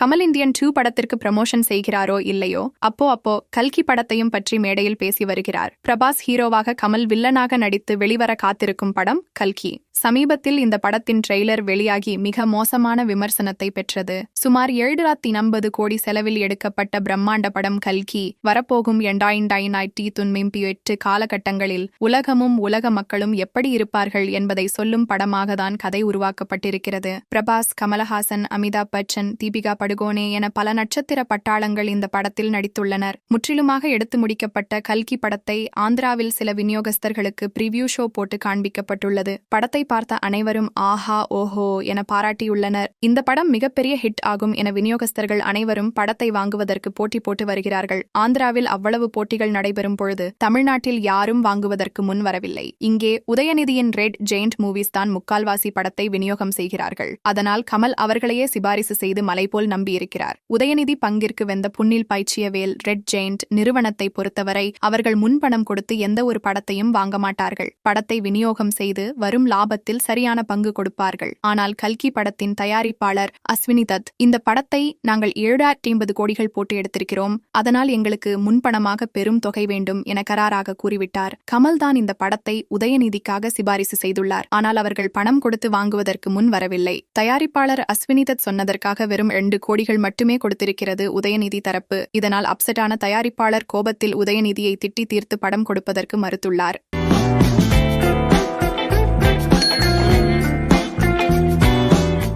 Kamal Indian two படத்திற்கு promotion செய்கிறாரோ இல்லையோ அப்போ அப்போ கல்கி படத்தையும் பற்றி மேடையில் பேசி வருகிறார். பிரபாஸ் ஹீரோவாக கமல் வில்லனாக நடித்து வெளிவர காத்திருக்கும் படம் கல்கி. சமீபத்தில் இந்த படத்தின் ட்ரெய்லர் வெளியாகி மிக மோசமான விமர்சனத்தை பெற்றது. சுமார் ஏழு ஐம்பது கோடி செலவில் எடுக்கப்பட்ட பிரம்மாண்ட படம் கல்கி வரப்போகும் எண்டாயிண்டாயினாயிரத்தி துன்மிம்பி எட்டு காலகட்டங்களில் உலகமும் உலக மக்களும் எப்படி இருப்பார்கள் என்பதை சொல்லும் படமாக தான் கதை உருவாக்கப்பட்டிருக்கிறது. பிரபாஸ் கமலஹாசன் அமிதாப் பச்சன் தீபிகா படுகோனே என பல நட்சத்திர பட்டாளங்கள் இந்த படத்தில் நடித்துள்ளனர். முற்றிலுமாக எடுத்து முடிக்கப்பட்ட கல்கி படத்தை ஆந்திராவில் சில விநியோகஸ்தர்களுக்கு பிரிவியூ ஷோ போட்டு காண்பிக்கப்பட்டுள்ளது. படத்தை பார்த்த அனைவரும் ஆஹா ஓஹோ என பாராட்டியுள்ளனர். இந்த படம் மிகப்பெரிய ஹிட் ஆகும் என விநியோகஸ்தர்கள் அனைவரும் படத்தை வாங்குவதற்கு போட்டி போட்டு வருகிறார்கள். ஆந்திராவில் அவ்வளவு போட்டிகள் நடைபெறும் பொழுது தமிழ்நாட்டில் யாரும் வாங்குவதற்கு முன் வரவில்லை. இங்கே உதயநிதியின் ரெட் ஜெயிண்ட் மூவிஸ் தான் முக்கால்வாசி படத்தை விநியோகம் செய்கிறார்கள். அதனால் கமல் அவர்களையே சிபாரிசு செய்து மலைபோல் நம்பியிருக்கிறார். உதயநிதி பங்கிற்கு வெந்த புண்ணில் பாய்ச்சிய வேல் ரெட் ஜெயிண்ட் நிறுவனத்தை பொறுத்தவரை அவர்கள் முன்பணம் கொடுத்து எந்த ஒரு படத்தையும் வாங்க மாட்டார்கள். படத்தை விநியோகம் செய்து வரும் லாபத்தில் சரியான பங்கு கொடுப்பார்கள். ஆனால் கல்கி படத்தின் தயாரிப்பாளர் அஸ்வினி தத் இந்த படத்தை நாங்கள் ஏழாயிரத்தி ஐம்பது கோடிகள் போட்டு எடுத்திருக்கிறோம். அதனால் எங்களுக்கு முன்பணமாக பெரும் தொகை வேண்டும் என கராராக கூறிவிட்டார். கமல் தான் இந்த படத்தை உதயநிதிக்காக சிபாரிசு செய்துள்ளார். ஆனால் அவர்கள் பணம் கொடுத்து வாங்குவதற்கு முன் வரவில்லை. தயாரிப்பாளர் அஸ்வினி தத் சொன்னதற்காக வெறும் இரண்டு கோடிகள் மட்டுமே கொடுத்திருக்கிறது உதயநிதி தரப்பு. இதனால் அப்செட்டான தயாரிப்பாளர் கோபத்தில் உதயநிதியை திட்டி தீர்த்து படம் கொடுப்பதற்கு மறுத்துள்ளார்.